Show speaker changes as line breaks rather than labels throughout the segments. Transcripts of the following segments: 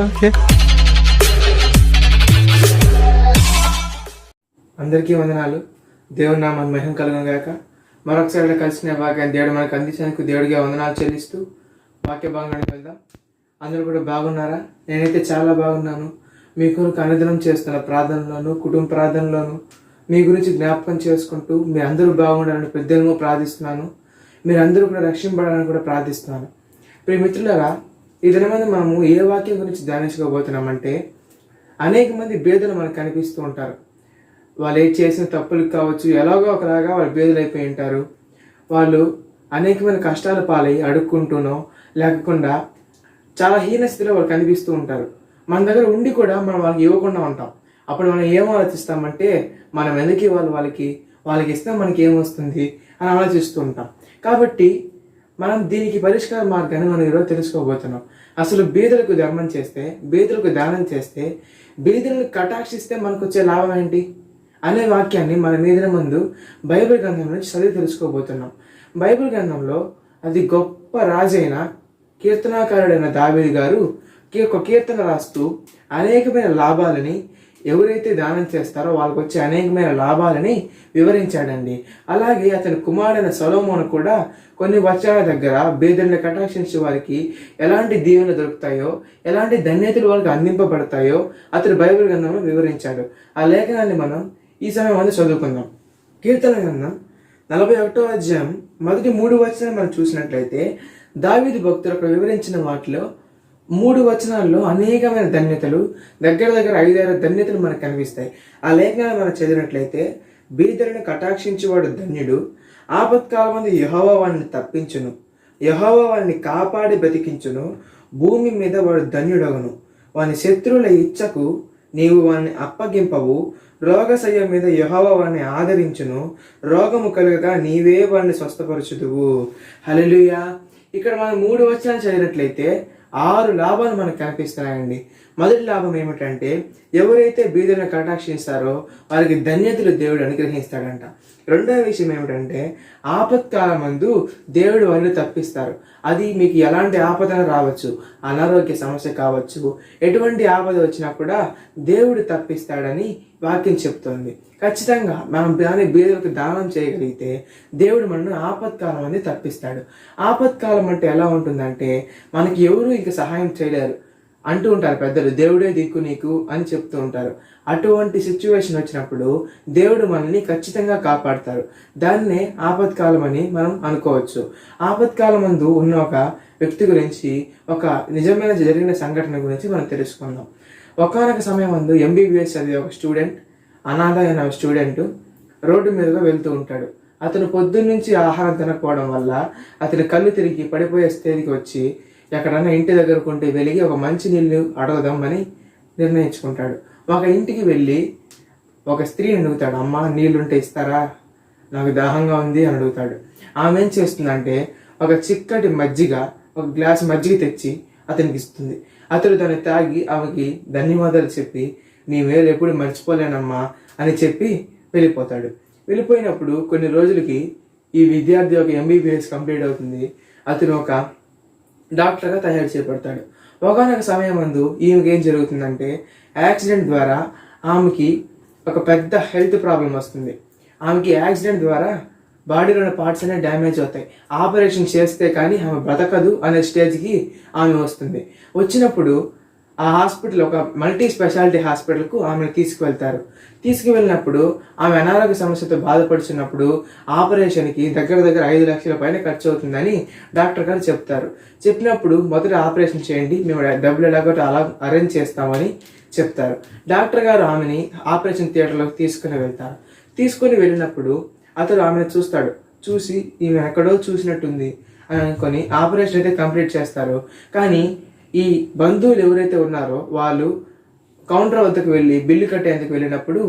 Okay.
అందరికీ వందనాలు. దేవుని నామం మహిమ కలుగును గాక. మరొకసారి కలిసిన భాగ్యాన్ని దేవుడు మనకు అందించేందుకు దేవుడిగా వందనాలు చెల్లిస్తూ వాక్య భాగానికి వెళ్దాం. అందరూ కూడా బాగున్నారా? నేనైతే చాలా బాగున్నాను. మీ కొరకు అనుదినం చేస్తున్న ప్రార్థనలోను కుటుంబ ప్రార్థనలోను మీ గురించి జ్ఞాపకం చేసుకుంటూ మీ అందరూ బాగుండాలని పెద్దలను ప్రార్థిస్తున్నాను. మీరందరూ కూడా రక్షింపడాలని కూడా ప్రార్థిస్తున్నాను. ప్రియమిత్రులరా ఈ దినమంది మనము ఏ వాక్యం గురించి ధ్యానించుకోబోతున్నామంటే అనేక మంది బేదలు మనకు కనిపిస్తూ ఉంటారు. వాళ్ళు ఏ చేసిన తప్పులు కావచ్చు ఎలాగో ఒకలాగా వాళ్ళు బేదలైపోయి ఉంటారు. వాళ్ళు అనేకమైన కష్టాల పాలై అడుక్కుంటూనో లేకుండా చాలా హీన స్థితిలో వాళ్ళు కనిపిస్తూ ఉంటారు. మన దగ్గర ఉండి కూడా మనం వాళ్ళకి ఇవ్వకుండా ఉంటాం. అప్పుడు మనం ఏం ఆలోచిస్తామంటే మనం ఎందుకు ఇవ్వాలి వాళ్ళకి? వాళ్ళకి ఇస్తే మనకి ఏమొస్తుంది? అని ఆలోచిస్తూ ఉంటాం. కాబట్టి మనం దీనికి పరిష్కార మార్గాన్ని మనం ఈరోజు తెలుసుకోబోతున్నాం. అసలు బీదలకు ధర్మం చేస్తే బీదలకు దానం చేస్తే బీదలను కటాక్షిస్తే మనకు వచ్చే లాభం ఏంటి? అనే వాక్యాన్ని మన మీద ముందు బైబిల్ గ్రంథం నుంచి చదివి తెలుసుకోబోతున్నాం. బైబిల్ గ్రంథంలో అది గొప్ప రాజైన కీర్తనాకారుడైన దావేది గారు ఒక కీర్తన రాస్తూ అనేకమైన లాభాలని ఎవరైతే దానం చేస్తారో వాళ్ళకి వచ్చే అనేకమైన లాభాలని వివరించాడండి. అలాగే అతని కుమారుడైన సొలోమోను కూడా కొన్ని వచనాల దగ్గర బేదల్ని కటాక్షించే వారికి ఎలాంటి దీవెనలు దొరుకుతాయో ఎలాంటి ధన్యతలు వాళ్ళకి అందింపబడతాయో అతడు బైబిల్ గ్రంథంలో వివరించాడు. ఆ లేఖనాన్ని మనం ఈ సమయం అందు చదువుకుందాం. కీర్తన గ్రంథం నలభై ఒకటో అధ్యాయం మొదటి మూడు వచనాలు మనం చూసినట్లయితే దావీదు భక్తులు అక్కడ వివరించిన వాటిలో మూడు వచనాల్లో అనేకమైన ధన్యతలు. దగ్గర దగ్గర ఐదారు ధన్యతలు మనకు కనిపిస్తాయి. ఆ లేఖనాలు మనం చదివినట్లయితే బీదరుని కటాక్షించేవాడు ధన్యుడు. ఆపత్కాలం మంది యహోవా వాడిని తప్పించును. యహోవా వాడిని కాపాడి బ్రతికించును భూమి మీద వాడు ధన్యుడగను. వాని శత్రువుల ఇచ్చకు నీవు వాడిని అప్పగింపవు. రోగశయ్య మీద యహోవా వాడిని ఆదరించును. రోగము కలుగగా నీవే వాడిని స్వస్థపరచుదువు. హలలుయా ఇక్కడ మనం మూడు వచనాలు చదివినట్లయితే ఆరు లాభాలు మనకు కనిపిస్తున్నాయండి. మొదటి లాభం ఏమిటంటే ఎవరైతే బీదలను కటాక్షిస్తారో వారికి ధన్యతలు దేవుడు అనుగ్రహిస్తాడంట. రెండవ విషయం ఏమిటంటే ఆపత్కాల మందు దేవుడు వారిని తప్పిస్తారు. అది మీకు ఎలాంటి ఆపద రావచ్చు? అనారోగ్య సమస్య కావచ్చు. ఎటువంటి ఆపద వచ్చినా కూడా దేవుడు తప్పిస్తాడని వాక్యం చెప్తోంది. ఖచ్చితంగా మనం దాని బీదలకు దానం చేయగలిగితే దేవుడు మనను ఆపత్కాలం అనేది తప్పిస్తాడు. ఆపత్కాలం అంటే ఎలా ఉంటుందంటే మనకి ఎవరు ఇంకా సహాయం చేయలేరు. అంటూ ఉంటారు పెద్దలు దేవుడే దిక్కు నీకు అని చెప్తూ ఉంటారు. అటువంటి సిచ్యువేషన్ వచ్చినప్పుడు దేవుడు మనల్ని ఖచ్చితంగా కాపాడతారు. దాన్నే ఆపత్కాలం అని మనం అనుకోవచ్చు. ఆపత్కాలం మందు ఉన్న ఒక వ్యక్తి గురించి ఒక నిజమైన జరిగిన సంఘటన గురించి మనం తెలుసుకుందాం. ఒకనొక సమయం ముందు ఎంబీబీఎస్ చదివే ఒక స్టూడెంట్ అనాథ అయిన స్టూడెంట్ రోడ్డు మీదుగా వెళ్తూ ఉంటాడు. అతను పొద్దున్నుంచి ఆహారం తినకపోవడం వల్ల అతని కళ్ళు తిరిగి పడిపోయే స్థితికి వచ్చి ఎక్కడన్నా ఇంటి దగ్గర కొంటే వెలిగి ఒక మంచి నీళ్ళు అడగదామని నిర్ణయించుకుంటాడు. ఒక ఇంటికి వెళ్ళి ఒక స్త్రీని అడుగుతాడు అమ్మ నీళ్ళుంటే ఇస్తారా? నాకు దాహంగా ఉంది అని అడుగుతాడు. ఆమె ఏం చేస్తుందంటే ఒక చిక్కటి మజ్జిగ ఒక గ్లాస్ మజ్జిగ తెచ్చి అతనికి ఇస్తుంది. అతడు దాన్ని తాగి ఆమెకి ధన్యవాదాలు చెప్పి నీ మేలు ఎప్పుడు మర్చిపోలేనమ్మా అని చెప్పి వెళ్ళిపోతాడు. వెళ్ళిపోయినప్పుడు కొన్ని రోజులకి ఈ విద్యార్థి ఒక ఎంబీబీఎస్ కంప్లీట్ అవుతుంది. అతను ఒక డాక్టర్గా తయారు చేయబడతాడు. ఒకనొక సమయం మందు ఈమెకి ఏం జరుగుతుందంటే యాక్సిడెంట్ ద్వారా ఆమెకి ఒక పెద్ద హెల్త్ ప్రాబ్లం వస్తుంది. ఆమెకి యాక్సిడెంట్ ద్వారా బాడీలో ఉన్న పార్ట్స్ అనేవి డ్యామేజ్ అవుతాయి. ఆపరేషన్ చేస్తే కానీ ఆమె బ్రతకదు అనే స్టేజ్కి ఆమె వస్తుంది. వచ్చినప్పుడు ఆ హాస్పిటల్ ఒక మల్టీ స్పెషాలిటీ హాస్పిటల్కు ఆమెను తీసుకువెళ్తారు. తీసుకువెళ్ళినప్పుడు ఆమె అనారోగ్య సమస్యతో బాధపడుచున్నప్పుడు ఆపరేషన్కి దగ్గర దగ్గర ఐదు లక్షల పైన ఖర్చు అవుతుందని డాక్టర్ గారు చెప్తారు. చెప్పినప్పుడు మొదట ఆపరేషన్ చేయండి మేము డబ్బులు ఎలాగో అలా అరేంజ్ చేస్తామని చెప్తారు. డాక్టర్ గారు ఆమెని ఆపరేషన్ థియేటర్లోకి తీసుకుని వెళ్తారు. తీసుకుని వెళ్ళినప్పుడు అతడు ఆమెను చూస్తాడు. చూసి ఈమె ఎక్కడో చూసినట్టుంది అని అనుకొని ఆపరేషన్ అయితే కంప్లీట్ చేస్తారు. కానీ ఈ బంధువులు ఎవరైతే ఉన్నారో వాళ్ళు కౌంటర్ వద్దకు వెళ్ళి బిల్లు కట్టేందుకు వెళ్ళినప్పుడు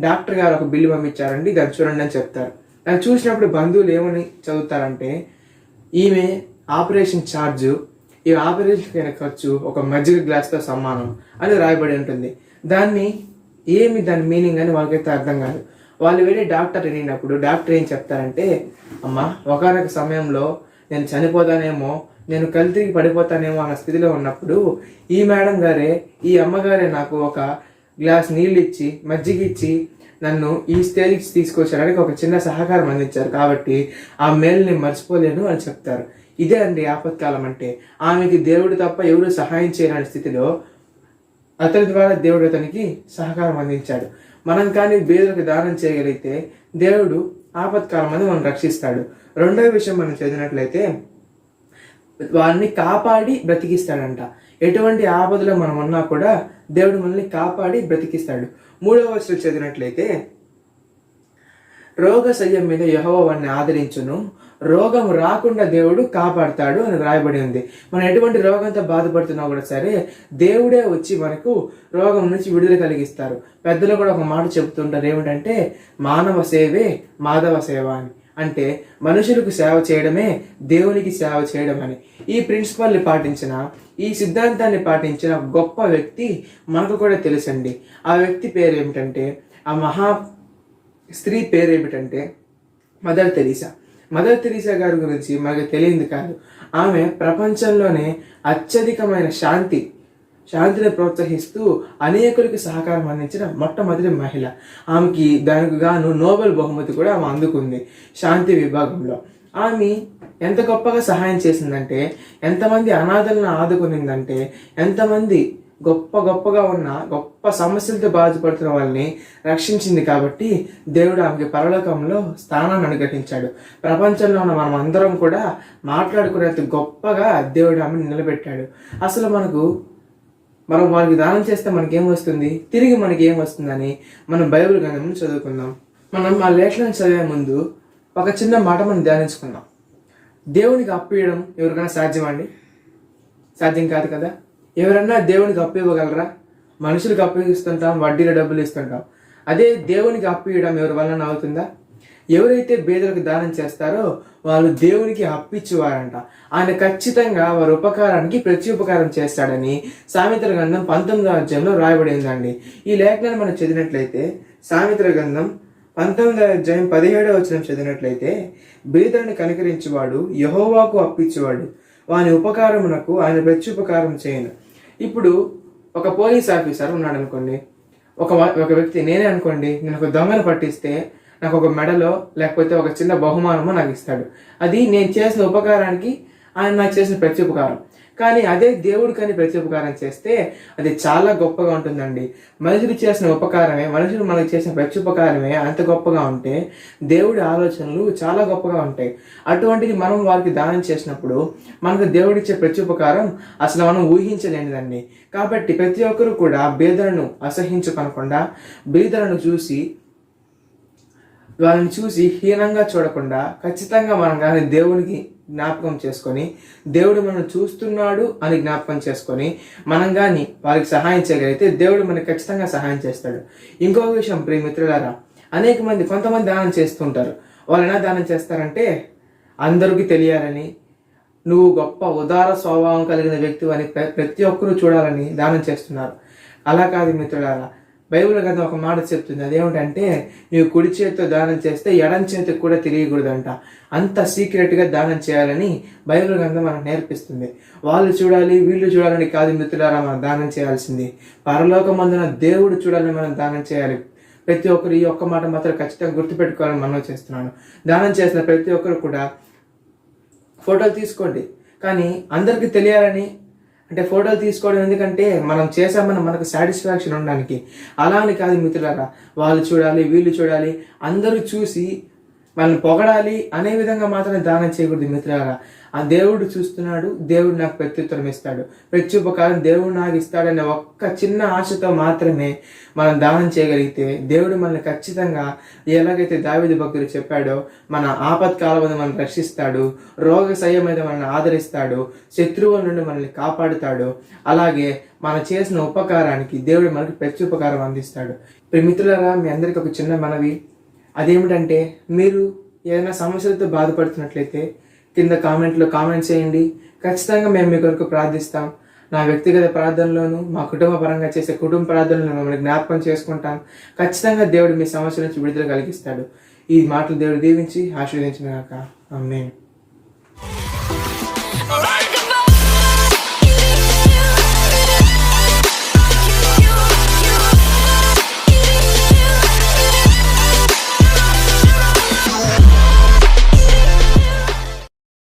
డాక్టర్ గారు ఒక బిల్లు పంపించారండి దాన్ని చూడండి అని చెప్తారు. దాన్ని చూసినప్పుడు బంధువులు ఏమని చదువుతారంటే ఈమె ఆపరేషన్ ఛార్జ్ ఈ ఆపరేషన్కి అయిన ఖర్చు ఒక మజ్జిగ గ్లాస్తో సమానం అని రాయబడి ఉంటుంది. దాన్ని ఏమి దాని మీనింగ్ అని వాళ్ళకైతే అర్థం కాదు. వాళ్ళు వెళ్ళి డాక్టర్ అడిగినప్పుడు డాక్టర్ ఏం చెప్తారంటే అమ్మా ఒకనొక సమయంలో నేను చనిపోతానేమో నేను కల్తీకి పడిపోతానేమో అన్న స్థితిలో ఉన్నప్పుడు ఈ మేడం గారే ఈ అమ్మగారే నాకు ఒక గ్లాస్ నీళ్ళు ఇచ్చి మజ్జిగ ఇచ్చి నన్ను ఈ స్టేజ్కి తీసుకొచ్చడానికి ఒక చిన్న సహకారం అందించారు. కాబట్టి ఆ మేల్ని మర్చిపోలేను అని చెప్తారు. ఇదే అండి ఆపత్కాలం అంటే. ఆమెకి దేవుడు తప్ప ఎవరు సహాయం చేయలేని స్థితిలో అతని ద్వారా దేవుడు అతనికి సహకారం అందించాడు. మనం కానీ బేదలకు దానం చేయగలిగితే దేవుడు ఆపత్కాలం అని మనం రక్షిస్తాడు. రెండవ విషయం మనం చదివినట్లయితే వారిని కాపాడి బ్రతికిస్తాడంట. ఎటువంటి ఆపదలో మనం ఉన్నా కూడా దేవుడు మనల్ని కాపాడి బ్రతికిస్తాడు. మూడవ వర్షం చదివినట్లయితే రోగ సయ్యం మీద యహోవ వాడిని ఆదరించును. రోగం రాకుండా దేవుడు కాపాడుతాడు అని రాయబడి ఉంది. మనం ఎటువంటి రోగంతో బాధపడుతున్నా కూడా సరే దేవుడే వచ్చి మనకు రోగం నుంచి విడుదల కలిగిస్తారు. పెద్దలు కూడా ఒక మాట చెబుతుంటారు. ఏమిటంటే మానవ సేవే మాధవ సేవ అని. అంటే మనుషులకు సేవ చేయడమే దేవునికి సేవ చేయడం అని. ఈ ప్రిన్సిపల్ని పాటించిన ఈ సిద్ధాంతాన్ని పాటించిన గొప్ప వ్యక్తి మనకు కూడా తెలుసండి. ఆ వ్యక్తి పేరు ఏమిటంటే ఆ మహా స్త్రీ పేరు ఏమిటంటే మదర్ తెరీసా. మదర్ తెరీసా గారి గురించి మనకు తెలియంది కాదు. ఆమె ప్రపంచంలోనే అత్యధికమైన శాంతి శాంతిని ప్రోత్సహిస్తూ అనేకులకు సహకారం అందించిన మొట్టమొదటి మహిళ. ఆమెకి దానికి గాను నోబెల్ బహుమతి కూడా ఆమె అందుకుంది శాంతి విభాగంలో. ఆమె ఎంత గొప్పగా సహాయం చేసిందంటే ఎంతమంది అనాథలను ఆదుకునిందంటే ఎంతమంది గొప్ప గొప్పగా ఉన్న గొప్ప సమస్యలతో బాధపడుతున్న వాళ్ళని రక్షించింది కాబట్టి దేవుడు ఆమెకి పరలోకంలో స్థానాన్ని అనుగ్రహించాడు. ప్రపంచంలో ఉన్న మనం అందరం కూడా మాట్లాడుకునేంత గొప్పగా దేవుడు ఆమెను నిలబెట్టాడు. అసలు మనకు మనం వారికి దానం చేస్తే మనకేం వస్తుంది? తిరిగి మనకి ఏం వస్తుందని మనం బైబిల్ గ్రంథం చదువుకుందాం. మనం ఆ లేఖలను చదివే ముందు ఒక చిన్న మాట మనం ధ్యానించుకుందాం. దేవునికి అప్పు ఇవ్వడం ఎవరికైనా సాధ్యమండి సాధ్యం కాదు కదా? ఎవరన్నా దేవునికి అప్పు ఇవ్వగలరా? మనుషులకు అప్పు ఇస్తుంటాం వడ్డీల డబ్బులు ఇస్తుంటాం. అదే దేవునికి అప్పు ఇవ్వడం ఎవరి వలన అవుతుందా? ఎవరైతే బేదలకు దానం చేస్తారో వాళ్ళు దేవునికి అప్పిచ్చేవారంట ఆయన ఖచ్చితంగా వారి ఉపకారానికి ప్రతి ఉపకారం చేస్తాడని సామెతల గ్రంథం పంతొమ్మిదో అధ్యాయంలో రాయబడిందండి. ఈ లేఖనాన్ని మనం చదివినట్లయితే సామెతల గ్రంథం పంతొమ్మిదో అధ్యాయం పదిహేడవ వచనం చదివినట్లయితే బీదలను కనికరించేవాడు యహోవాకు అప్పిచ్చేవాడు వాని ఉపకారమునకు ఆయన ప్రత్యుపకారం చేయను. ఇప్పుడు ఒక పోలీస్ ఆఫీసర్ ఉన్నాడు అనుకోండి ఒక ఒక వ్యక్తి నేనే అనుకోండి నేను ఒక దొంగను పట్టిస్తే నాకు ఒక మెడలో లేకపోతే ఒక చిన్న బహుమానమో నాకు ఇస్తాడు. అది నేను చేసిన ఉపకారానికి ఆయన నాకు చేసిన ప్రత్యుపకారం కానీ అదే దేవుడు కానీ ప్రత్యుపకారం చేస్తే అది చాలా గొప్పగా ఉంటుందండి. మనుషులు చేసిన ఉపకారమే మనుషులు మనకు చేసిన ప్రత్యుపకారమే అంత గొప్పగా ఉంటే దేవుడి ఆలోచనలు చాలా గొప్పగా ఉంటాయి. అటువంటిది మనం వారికి దానం చేసినప్పుడు మనకు దేవుడిచ్చే ప్రత్యుపకారం అసలు మనం ఊహించలేనిదండి. కాబట్టి ప్రతి ఒక్కరు కూడా బీదలను అసహించుకొనకుండా బీదలను చూసి వాళ్ళని చూసి హీనంగా చూడకుండా ఖచ్చితంగా మనం కానీ దేవునికి జ్ఞాపకం చేసుకొని దేవుడు మనం చూస్తున్నాడు అని జ్ఞాపకం చేసుకొని మనం కానీ వారికి సహాయం చేయగలిగితే దేవుడు మనకి ఖచ్చితంగా సహాయం చేస్తాడు. ఇంకొక విషయం ప్రియ మిత్రులారా అనేక మంది కొంతమంది దానం చేస్తుంటారు. వాళ్ళు ఎలా దానం చేస్తారంటే అందరికీ తెలియాలని నువ్వు గొప్ప ఉదార స్వభావం కలిగిన వ్యక్తి అని ప్రతి ఒక్కరూ చూడాలని దానం చేస్తున్నారు. అలా కాదు మిత్రులారా బైబిల్ కదా ఒక మాట చెప్తుంది. అదేమిటంటే నీవు కుడి చేతితో దానం చేస్తే ఎడం చేతికి కూడా తెలియకూడదంట. అంత సీక్రెట్గా దానం చేయాలని బైబిల్ గ్రంథం మనకు నేర్పిస్తుంది. వాళ్ళు చూడాలి వీళ్ళు చూడాలని కాదు మిత్రులారా మనం దానం చేయాల్సింది. పరలోకమందున దేవుడు చూడాలని మనం దానం చేయాలి. ప్రతి ఒక్కరు ఈ ఒక్క మాట మాత్రం ఖచ్చితంగా గుర్తుపెట్టుకోవాలని మనం చేస్తున్నాను. దానం చేసిన ప్రతి ఒక్కరు కూడా ఫోటోలు తీసుకోండి. కానీ అందరికీ తెలియాలని అంటే ఫోటోలు తీసుకోవడం ఎందుకంటే మనం చేసామని మనకు సాటిస్ఫాక్షన్ ఉండడానికి. అలా అని కాదు మిత్రులారా వాళ్ళు చూడాలి వీళ్ళు చూడాలి అందరూ చూసి వాళ్ళని పొగడాలి అనే విధంగా మాత్రమే దానం చేయకూడదు మిత్రులారా. ఆ దేవుడు చూస్తున్నాడు దేవుడు నాకు ప్రత్యుత్తరం ఇస్తాడు. ప్రత్యుపకారం దేవుడు నాకు ఇస్తాడనే ఒక్క చిన్న ఆశతో మాత్రమే మనం దానం చేయగలిగితే దేవుడు మనల్ని ఖచ్చితంగా ఎలాగైతే దావిది భక్తుడు చెప్పాడో మన ఆపత్కాలం మనం రక్షిస్తాడు రోగ సయ్యం మీద మనల్ని ఆదరిస్తాడు శత్రువుల నుండి మనల్ని కాపాడుతాడు అలాగే మనం చేసిన ఉపకారానికి దేవుడు మనకి ప్రత్యుపకారం అందిస్తాడు. మిత్రులరా మిత్రులారా మీ అందరికీ ఒక చిన్న మనవి. అదేమిటంటే మీరు ఏదైనా సమస్యలతో బాధపడుతున్నట్లయితే కింద కామెంట్లో కామెంట్ చేయండి. ఖచ్చితంగా మేము మీ కొరకు ప్రార్థిస్తాం. నా వ్యక్తిగత ప్రార్థనలోను మా కుటుంబ పరంగా చేసే కుటుంబ ప్రార్థనలను మిమ్మల్ని జ్ఞాపకం చేసుకుంటాం. ఖచ్చితంగా దేవుడు మీ సమస్య నుంచి విడుదల కలిగిస్తాడు. ఈ మాటలు దేవుడు దీవించి ఆశీర్వదించిన కాక ఆమేన్.